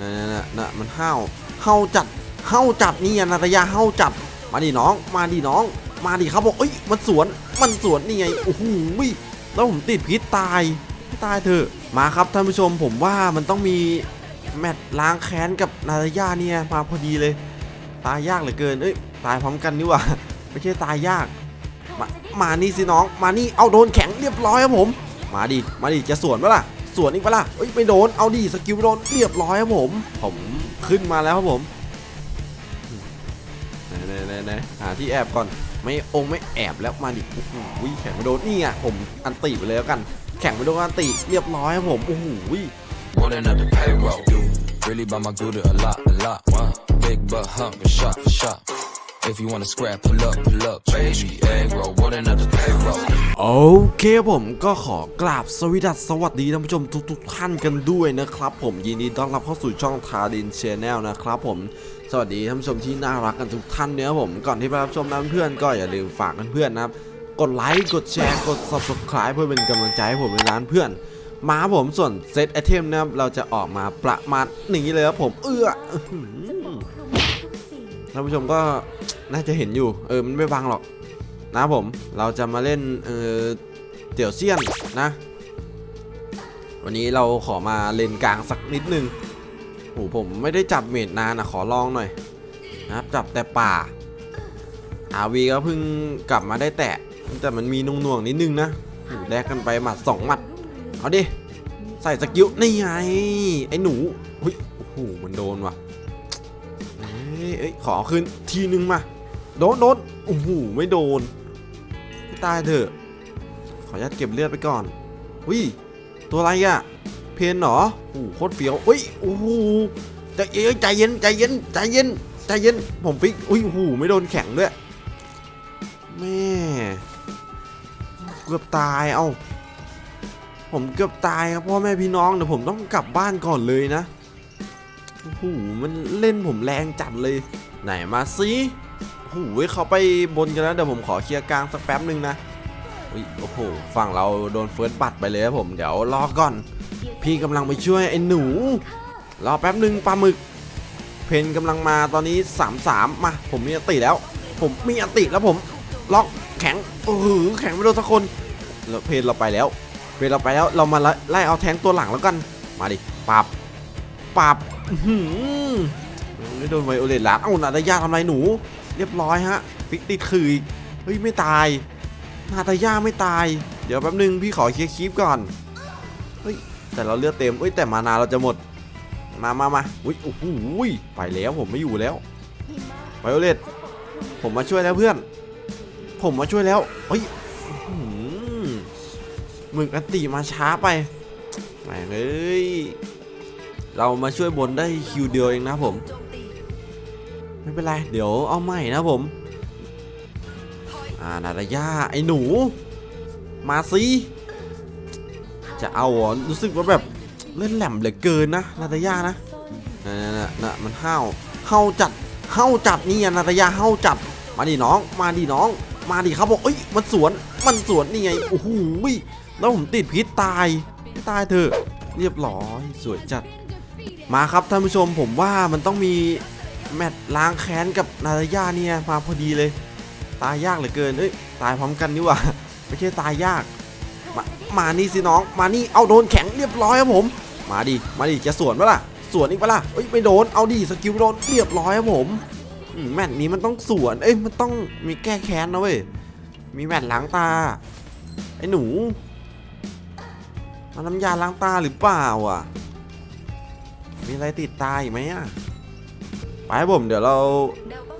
น่ะนะนะมันห้าวเฮาจัดเฮาจัดนี่นาตยาเฮาจัด มาดิน้อง มาดิน้อง มาดิครับบอกเอ้ย มันสวน มันสวนนี่ไง โอ้โหแล้วผมติดพิษตาย ตายเถอะ มาครับท่านผู้ชม ผมว่ามันต้องมีแมตช์ล้างแค้นกับนาตยาเนี่ยมาพอดีเลย ตายยากเหลือเกิน เอ้ย ตายพร้อมกันนี่หว่า ไม่ใช่ตายยาก มามานี่สิน้อง มานี่ เอาโดนแข็งเรียบร้อยครับผม มาดิ มาดิ จะสวนปะล่ะ สวนอีกปะล่ะเอ้ยไม่โดน เอาดิสกิลโดนเรียบร้อยครับผม ผมขึ้นมาแล้วครับผมไหนไหนไหนไหนหาที่แอบก่อน ไม่องค์ไม่แอบแล้วมาดิโอ้โหแข่งไม่โดนนี่ไงผมอันติไปเลยแล้วกัน แข่งไม่โดนอันติเรียบร้อยครับผมโอ้โห Rolling up the payroll. Really by my good a lot, a lot. Wow. Big butt hump and shot for shot. If you wanna scrap, pull up, pull up, baby. Egg roll, rolling up the payroll. โอเคผมก็ขอกราบสวสดัสสวัสดีท่านผู้ชมทุกๆท่านกันด้วยนะครับผมยินดีต้อนรับเข้าสู่ช่องทาดินชแนลนะครับผมสวัสดีท่านผู้ชมที่น่ารักกันทุกท่านเนี่ยครับผมก่อนที่ไปรับชมนะเพื่อนๆก็อย่าลืมฝากเพื่อนๆนะครับกดไลค์กดแชร์กด subscribe เพื่อเป็นกำลังใจให้ผมในร้านเพื่อน มาครับผมส่วนเซตไอเทมนะครับเราจะออกมาประมาณนี้เลยครับผมเอื้ออื้อหือท่านผู้ชมก็น่าจะเห็นอยู่ เออมันไม่บังหรอก นะผมเราจะมาเล่นเออเตี่ยวเซียนนะ วันนี้เราขอมาเลนกลางสักนิดนึงโอ้ผมไม่ได้จับเมดนานนะขอลองหน่อยนะครับจับแต่ป่าอาวีก็เพิ่งกลับมาได้แตะแต่มันมีนุ่งน่วงนิดนึงนะโอ้แลกกันไปหมัดสองหมัดเอาดิใส่สกิลนี่ไงไอ้หนูเฮ้ยโอ้โหมันโดนว่ะเอ้ยเอ้ยขอคืนทีนึงมาโดนโดนโอ้โหไม่โดน ตายเถอะ ขออนุญาตเก็บเลือดไปก่อนอุ้ยตัวอะไรอะเพนเหรอโอ้โหโคตรเฟี้ยวอุ้ยโอ้โหใจเอ้ยใจเย็นใจเย็นใจเย็นใจเย็นผมฟิกอุ้ยโอ้โหไม่โดนแข็งด้วยแม่เกือบตายเอ้าผมเกือบตายครับพ่อแม่พี่น้องเดี๋ยวผมต้องกลับบ้านก่อนเลยนะโอ้โหมันเล่นผมแรงจัดเลย ไหนมาสิ โอ้โหเขาไปบนกันแล้วเดี๋ยวผมขอเคลียร์กลางสักแป๊บหนึ่งนะโอ้โหฝั่งเราโดนเฟิร์สบัตไปเลยครับผมเดี๋ยวรอก่อน พี่กำลังไปช่วยไอ้หนู รอแป๊บหนึ่งปลาหมึก เพนกำลังมาตอนนี้3-3มา ผมมีอติแล้ว ผมมีอติแล้วผมล็อกแข็งโอ้โหแข็งไม่โดนสักคนแล้วเพนเราไปแล้วเพนเราไปแล้วเรามาไล่เอาแทงตัวหลังแล้วกันมาดิปับปับอื้อหือไม่โดนไวโอเลตลัดเอ้านาตายาทำไรหนู เรียบร้อยฮะฟิกติดคืออีกเฮ้ยไม่ตาย นาตาย่าไม่ตาย เดี๋ยวแป๊บนึงพี่ขอเคลียร์คลิปก่อน เฮ้ยแต่เราเลือดเต็มเอ้ยแต่มานาเราจะหมด มามามาอุ้ยโอ้โหไปแล้วผมไม่อยู่แล้วไวโอเลตผมมาช่วยแล้วเพื่อน ผมมาช่วยแล้วเฮ้ยหมึงอันติมาช้าไปแหมเอ้ย เรามาช่วยบนได้คิวเดียวเองนะผม ไม่เป็นไร เดี๋ยวเอาใหม่นะผมอ่านาตาย่าไอ้หนู มาสิจะเอาหรอรู้สึกว่าแบบเล่นแหลมเหลือเกินนะนาตาย่านะน่ะน่ะนะมันห้าวเฮาจัดเฮาจัดนี่นาตาย่าเฮาจัด มาดิน้อง มาดิน้อง มาดิครับบอกเอ้ยมันสวนมันสวนนี่ไงโอ้โหแล้วผมติดพิษตายตายเถอะเรียบร้อยสวยจัดมาครับท่านผู้ชมผมว่ามันต้องมี แมตช์ล้างแค้นกับนาตาย่าเนี่ยมาพอดีเลย ตายยากเหลือเกินเอ้ยตายพร้อมกันนี่ว่าไม่ใช่ตายยากมามานี่สิน้องมานี่เอาโดนแข็งเรียบร้อยครับผม มาดิมาดิจะสวนปะล่ะสวนอีกปะล่ะเอ้ยไม่โดนเอาดิสกิลโดนเรียบร้อยครับผมอืมแมตช์นี้มันต้องสวน เอ้ยมันต้องมีแก้แค้นนะเว้ยมีแมตช์ล้างตาไอ้หนูมันน้ำยาล้างตาหรือเปล่าอะ มีอะไรติดตาอีกไหมอะ ไปผมเดี๋ยวเรา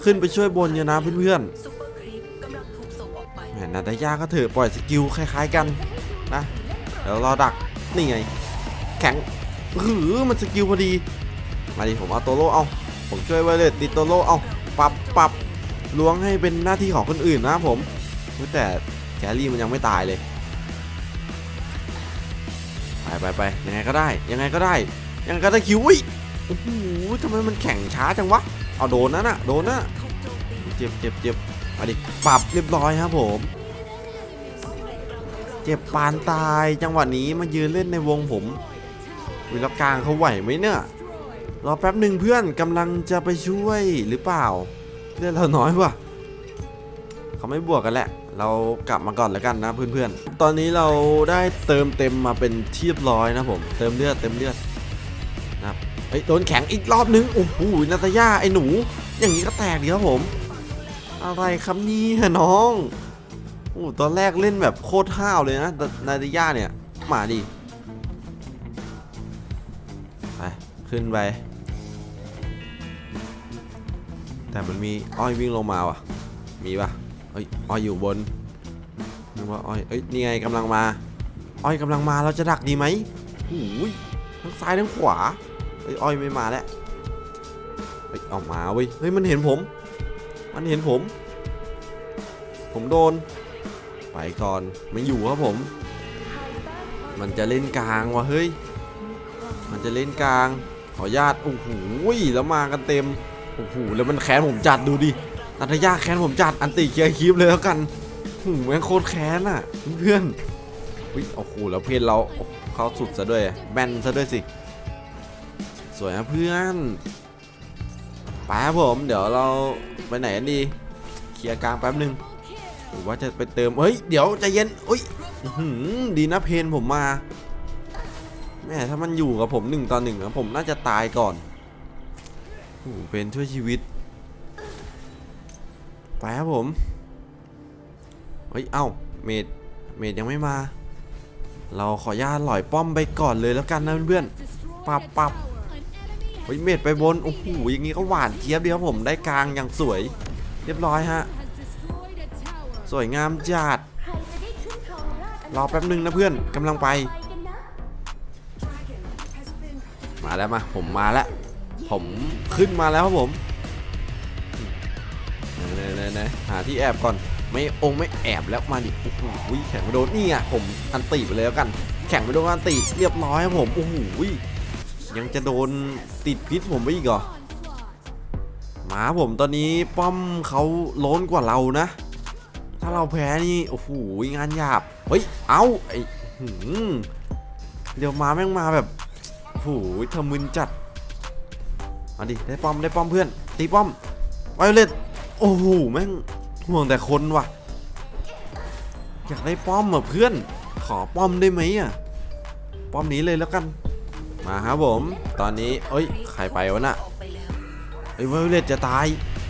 ขึ้นไปช่วยบนอยู่นะเพื่อนๆแหมนาตายาก็เถอะปล่อยสกิลคล้ายๆกันนะเดี๋ยวรอดักนี่ไง แข็งหือมันสกิลพอดี มาดิผมเอาโตโร่เอาผมช่วยไวเลยติดโตโร่เอาปรับปรับล้วงให้เป็นหน้าที่ของคนอื่นนะผมแต่แครี่มันยังไม่ตายเลยไปไปไปยังไงก็ได้ยังไงก็ได้ยังไงก็ได้คิวอุ้ย โอ้โหทำไมมันแข่งช้าจังวะ เอาโดนนะน่ะโดนนะเจ็บเจ็บเจ็บมาดิปรับเรียบร้อยครับผม เจ็บปานตายจังหวะนี้มายืนเล่นในวงผมวิลกลางเขาไหวไหมเนี่ยรอแป๊บหนึ่งเพื่อนกำลังจะไปช่วยหรือเปล่าเลือดเราน้อยว่ะเขาไม่บวกกันแหละ เรากลับมาก่อนแล้วกันนะเพื่อนๆ ตอนนี้เราได้เติมเต็มมาเป็นที่เรียบร้อยนะผม เติมเลือดเติมเลือดนะครับ เฮ้ยโดนแข็งอีกรอบนึง โอ้โหนาตาย่าไอ้หนู อย่างนี้ก็แตกดีครับผม อะไรครับนี่ยน้องโอ้ตอนแรกเล่นแบบโคตรห้าวเลยนะนาตาย่าเนี่ย มาดิ ไป ขึ้นไป แต่มันมีอ้อยวิ่งลงมาว่ะ มีปะเอ้ย อ้อยอยู่บนนึกว่าอ้อย เอ้ย นี่ไงกำลังมา อ้อยกำลังมา เราจะดักดีไหมโอ้ยทั้งซ้ายทั้งขวา เอ้ยอ้อยไม่มาแล้วเฮ้ยเอามาเว้ยเฮ้ยมันเห็นผม มันเห็นผม ผมโดน ไปก่อนไม่อยู่ครับผม มันจะเล่นกลางว่ะเฮ้ย มันจะเล่นกลาง ขออนุญาตโอ้โหแล้วมากันเต็มโอ้โหแล้วมันแค้นผมจัดดูดินัทยาแค้นผมจัดอันติเคลียร์คลิปเลยแล้วกันโอ้โหแม่งโคตรแค้นอะเพื่อนอุ้ยโอ้โหแล้วเพื่อนเราเข้าสุดซะด้วยแบนซะด้วยสิ สวยนะเพื่อนปครับผม เดี๋ยวเราไปไหนกันดี เคลียร์กลางแป๊บหนึ่งหรือว่าจะไปเติม เฮ้ย เดี๋ยวใจเย็นอุ้ยหือดีนะเพนผมมา แม่ถ้ามันอยู่กับผมหนึ่งต่อหนึ่งนะผมน่าจะตายก่อนโอ้โหเป็นช่วยชีวิต ไปครับผม เฮ้ย เอ้า เมด เมดยังไม่มา เราขออนุญาตหล่อยป้อมไปก่อนเลยแล้วกันนะเพื่อนๆปับปับ ฮ้ยเมดไปบน โอ้โห อย่างงี้ก็หวานเจี๊ยบดีครับผม ได้กลางอย่างสวย เรียบร้อยฮะ สวยงามจัด รอแป๊บหนึ่งนะเพื่อนกำลังไป มาแล้วมา ผมมาแล้ว ผมขึ้นมาแล้วครับผมไหนไหนไหนหาที่แอบก่อน ไม่องไม่แอบแล้วมาดิ โอ้โหแข่งไปโดนนี่อะผมอันตีไปเลยแล้วกัน แข่งไปโดนอันตีเรียบร้อยครับผม โอ้โห ยังจะโดนติดพิษผมไปอีกเหรอหมาผมตอนนี้ป้อมเขาล้นกว่าเรานะ ถ้าเราแพ้นี่โอ้โหงานหยาบเฮ้ยเอ้าไอ้หืเดี๋ยวมาแม่งมาแบบโอ้โหทำมึนจัดมาดิได้ป้อมได้ป้อมเพื่อนตีป้อมไวเลตโอ้โหแม่งห่วงแต่คนว่ะอยากได้ป้อมอะเพื่อน ขอป้อมได้ไหมอะ ป้อมนี้เลยแล้วกัน มาครับผม ตอนนี้เอ้ยใครไปวะน่ะออกไปแล้วไอ้ไวเลตจะตาย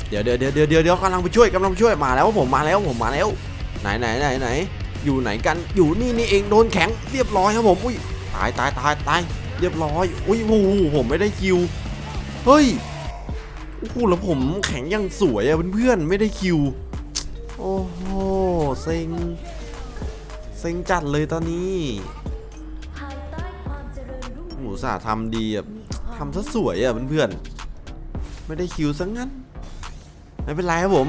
เดี๋ยวเดี๋ยวเดี๋ยวเดี๋ยวเดี๋ยวกำลังไปช่วยกำลังช่วยมาแล้วผมมาแล้วผมมาแล้ว ไหนไหนไหนไหนอยู่ไหนกันอยู่นี่นี่เองโดนแข็งเรียบร้อยครับผมอุ้ยตายตายตายตายเรียบร้อยอุ้ยโอ้โหผมไม่ได้คิวเฮ้ยโอ้โหแล้วผมแข็งยังสวยอะเพื่อนๆไม่ได้คิวโอ้โหเซ็งเซ็งจัดเลยตอนนี้ หมูสาห์ทำดีแบบทำซะสวยอะเพื่อนๆไม่ได้คิวซะงั้น ไม่เป็นไรครับผม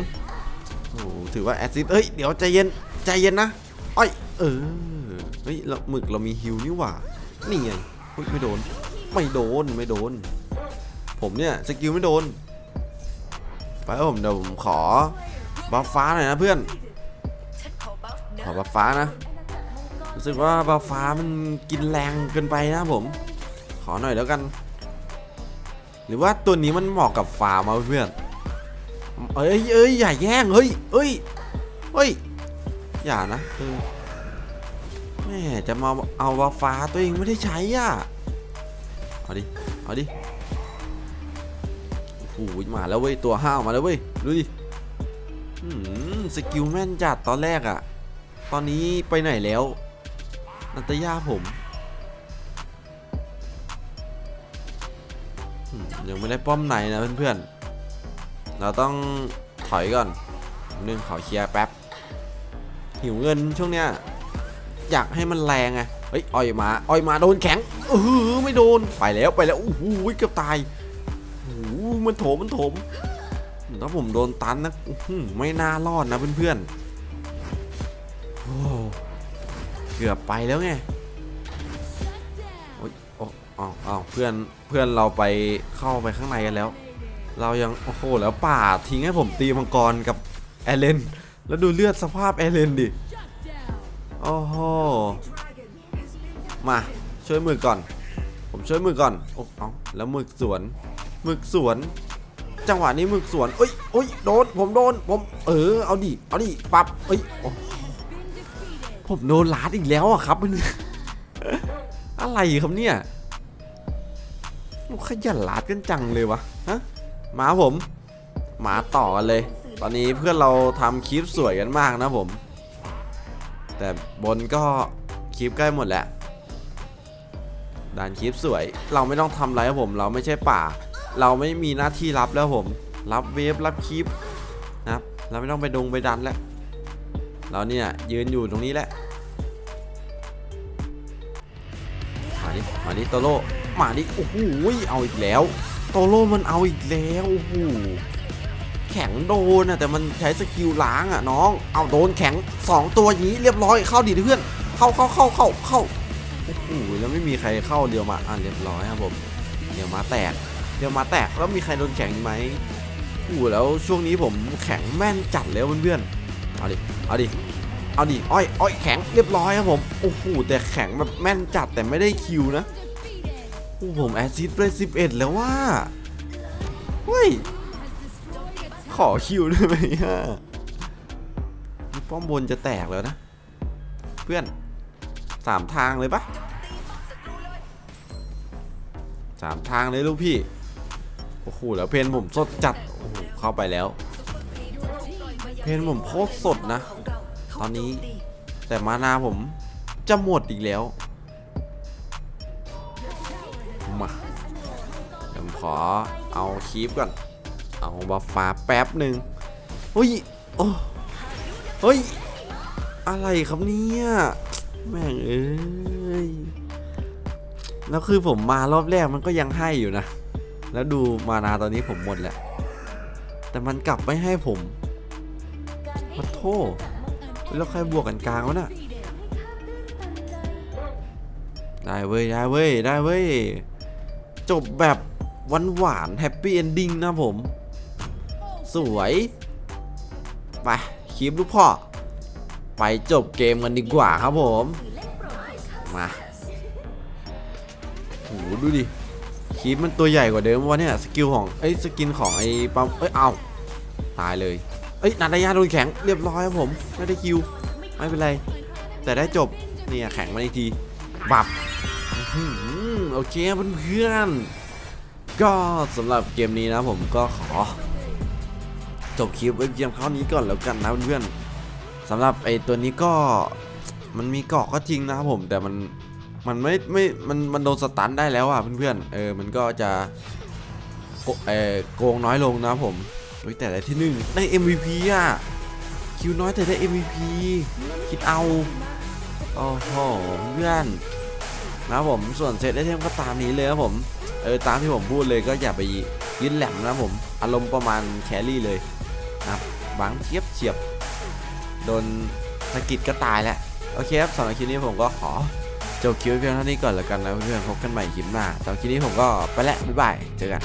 โอ้โหถือว่าแอซิดเอ้ย เดี๋ยวใจเย็น ใจเย็นนะอ้อยเออ เฮ้ยเราหมึกเรามีฮิวนี่หว่า นี่ไงไม่โดน ไม่โดน ไม่โดน ผมเนี่ยสกิลไม่โดน ไปครับผมเดี๋ยวผมขอบัฟฟ้าหน่อยนะเพื่อนขอบัฟนะขอบัฟฟ้านะ รู้สึกว่าบัฟฟ้ามันกินแรงเกินไปนะผม ขอหน่อยแล้วกัน หรือว่าตัวนี้มันเหมาะกับฟาร์มาเพื่อนเอ้ยเอ้ยอย่าแย่งเฮ้ยเฮ้ยเฮ้ยอย่านะแม่จะมาเอาบัฟฟ้าตัวเองไม่ได้ใช้อะเอาดิเอาดิโอ้โหมาแล้วเว้ยตัวห้าวมาแล้วเว้ยดูดิสกิลแม่นจัดตอนแรกอะตอนนี้ไปไหนแล้ว นัตยาผม ยังไม่ได้ป้อมไหนนะเพื่อนๆ เราต้องถอยก่อนนึ่งขอเคลียร์แป๊บ หิวเงินช่วงเนี้ยอยากให้มันแรงไงเฮ้ยอ้อยมาอ้อยมาโดนแข็งเออไม่โดนไปแล้วไปแล้วโอ้โหเกือบตายโอ้โหมันโถมมันโถมถ้าผมโดนตันนะไม่น่ารอดนะเพื่อนๆโอ้เกือบไปแล้วไง อ้เอาเอาเพื่อนเพื่อนเราไปเข้าไปข้างในกันแล้ว เรายังโอ้โหแล้วป่าทิ้งให้ผมตีมังกรกับแอเลนแล้วดูเลือดสภาพแอเลนดิโอ้โหมาช่วยมือก่อน ผมช่วยมือก่อนโอ้เอาแล้วมือสวนมึกสวน จังหวะนี้มึกสวนเอ้ยเอ้ยโดนผมโดนผมเออเอาดิเอาดิปับเอ้ยอผมโดนลาดอีกแล้วอะครับมันอะไรครับเนี่ย ขยันลาดกันจังเลยวะฮะมาผมมาต่อกันเลย ตอนนี้เพื่อนเราทำคลิปสวยกันมากนะผม แต่บนก็คลิปใกล้หมดแล้วด่านคลิปสวย เราไม่ต้องทำอะไรครับผม เราไม่ใช่ป่า เราไม่มีหน้าที่รับแล้วผม รับเวฟรับคลิปนะครับเราไม่ต้องไปดงไปดันแล้วเราเนี่ยยืนอยู่ตรงนี้แหละมาดิมาดิโตโร่ มาดิโอ้โหเอาอีกแล้ว โตโร่มันเอาอีกแล้วโอ้โหแข็งโดนอะแต่มันใช้สกิลล้างอะน้อง เอาโดนแข็ง 2 ตัวอย่างนี้เรียบร้อยเข้าดีเพื่อน เข้าเข้าเข้าเข้าเข้าโอ้โหแล้วไม่มีใครเข้าเดียวมาอะเรียบร้อยครับผมเดี๋ยวมาแตกเดี๋ยวมาแตกแล้วมีใครโดนแข็งไหมโอ้โหแล้วช่วงนี้ผมแข็งแม่นจัดแล้วเพื่อนๆเอาดิเอาดิเอาดิอ้อยอ้อยแข็งเรียบร้อยครับผมโอ้โหแต่แข็งแบบแม่นจัดแต่ไม่ได้คิวนะ โอ้ผมแอซิดไป11แล้วว่าเฮ้ย ขอคิวได้ไหมฮะนี่ป้อมบนจะแตกแล้วนะ เพื่อนสามทางเลยปะสามทางเลยลูกพี่ โอ้โหแล้วเพนผมสดจัด โอ้โหเข้าไปแล้ว เพนผมโคตรสดนะ ตอนนี้แต่มานาผมจะหมดอีกแล้ว ขอเอาคีปก่อน เอาบัฟฟ้าแป๊บหนึ่งเฮ้ยโอ้เฮ้ย อะไรครับเนี่ย แม่งเอ้ย แล้วคือผมมารอบแรกมันก็ยังให้อยู่นะ แล้วดูมานาตอนนี้ผมหมดแหละ แต่มันกลับไม่ให้ผมขอโทษแล้วใครบวกกันกลางวะน่ะ ได้เว้ย ได้เว้ย ได้เว้ย จบแบบ หวานหวานแฮปปี้เอนดิ้งนะผม สวย ไปคลิปลูกพ่อ ไปจบเกมกันดีกว่าครับผม มาโหดูดิคลิปมันตัวใหญ่กว่าเดิมวะเนี่ยสกิลของเอ้สกินของไอ้ปั๊มเอ้ยเอาตายเลยเอ้ยนาดายาโดนแข็งเรียบร้อยครับผมไม่ได้คิวไม่เป็นไร แต่ได้จบเนี่ยแข็งมาอีกทีบับอื้อหือโอเคเพื่อน ก็สำหรับเกมนี้นะผมก็ขอ จบคลิปไว้เพียงเท่านี้ก่อนแล้วกันนะเพื่อนๆสำหรับไอ้ตัวนี้ก็มันมีเกาะก็จริงนะครับผม แต่มันมันไม่ไม่มันมันโดนสตันได้แล้วอะเพื่อนๆเออมันก็จะโกเออโกงน้อยลงนะผมเฮ้ยแต่ได้ที่หนึ่งได้ MVP อะคิวน้อยแต่ได้ MVP คิดเอาโอ้โหเพื่อนนะผมส่วนเซตไอเทมก็ตามนี้เลยครับผม เออตามที่ผมพูดเลยก็อย่าไปยืนแหลมนะผมอารมณ์ประมาณแครี่เลยนะครับบังเทียบเฉียบโดนสะกิดก็ตายแล้วโอเคครับสำหรับคลิปนี้ผมก็ขอจบคลิปไว้เพียงเท่านี้ก่อนแล้วกันนะเพื่อนๆพบกันใหม่คลิปหน้าสำหรับคลิปนี้ผมก็ไปแล้วบ๊ายบายเจอกัน